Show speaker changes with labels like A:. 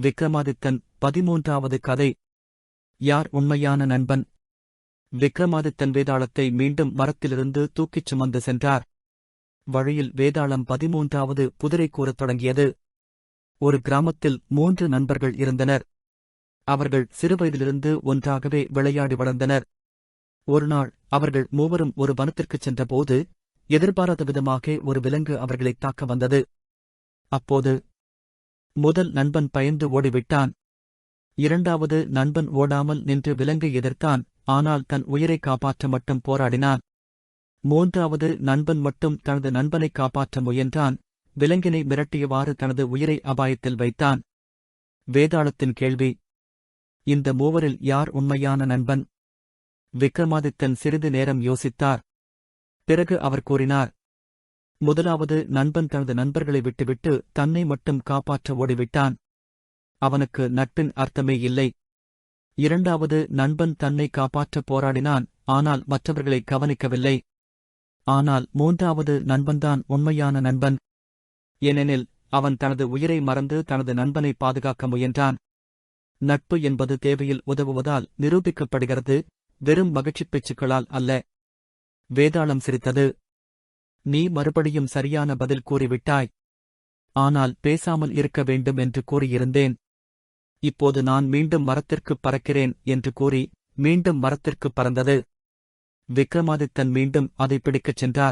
A: விக்ரமாதித்தன் பதிமூன்றாவது கதை. யார் உண்மையான நண்பன்? விக்ரமாதித்தன் வேதாளத்தை மீண்டும் மரத்திலிருந்து தூக்கிச் சுமந்து சென்றார். வழியில் வேதாளம் பதிமூன்றாவது புதிரை கூறத் தொடங்கியது. ஒரு கிராமத்தில் மூன்று நண்பர்கள் இருந்தனர். அவர்கள் சிறுவயதிலிருந்து ஒன்றாகவே விளையாடி வளர்ந்தனர். ஒருநாள் அவர்கள் மூவரும் ஒரு வனத்திற்குச் சென்றபோது எதிர்பாராத விதமாக ஒரு விலங்கு அவர்களைத் தாக்க வந்தது. அப்போது முதல் நண்பன் பயந்து ஓடிவிட்டான். இரண்டாவது நண்பன் ஓடாமல் நின்று விலங்கு எதிர்த்தான் ஆனால் தன் உயிரை காப்பாற்ற மட்டும் போராடினான். மூன்றாவது நண்பன் மட்டும் தனது நண்பனை காப்பாற்ற முயன்றான் விலங்கினை மிரட்டியவாறு தனது உயிரை அபாயத்தில் வைத்தான். வேதாளத்தின் கேள்வி. இந்த மூவரில் யார் உண்மையான நண்பன்? விக்ரமாதித்தன் சிறிது நேரம் யோசித்தார். பிறகு அவர் கூறினார் முதலாவது நண்பன் தனது நண்பர்களை விட்டுவிட்டு தன்னை மட்டும் காப்பாற்ற ஓடிவிட்டான். அவனுக்கு நட்பின் அர்த்தமே இல்லை. இரண்டாவது நண்பன் தன்னை காப்பாற்றப் போராடினான் ஆனால் மற்றவர்களை கவனிக்கவில்லை. ஆனால் மூன்றாவது நண்பன்தான் உண்மையான நண்பன். ஏனெனில் அவன் தனது உயிரை மறந்து தனது நண்பனை பாதுகாக்க முயன்றான். நட்பு என்பது தேவையில் உதவுவதால் நிரூபிக்கப்படுகிறது வெறும் மகிழ்ச்சிப் பேச்சுக்களால் அல்ல. வேதாளம் சிரித்தது. நீ மறுபடியும் சரியான பதில் கூறிவிட்டாய். ஆனால் பேசாமல் இருக்க வேண்டும் என்று கூறியிருந்தேன். இப்போது நான் மீண்டும் மரத்திற்குப் பறக்கிறேன் என்று கூறி மீண்டும் மரத்திற்குப் பறந்தது. விக்ரமாதித்தன் மீண்டும் அதை பிடிக்கச் சென்றார்.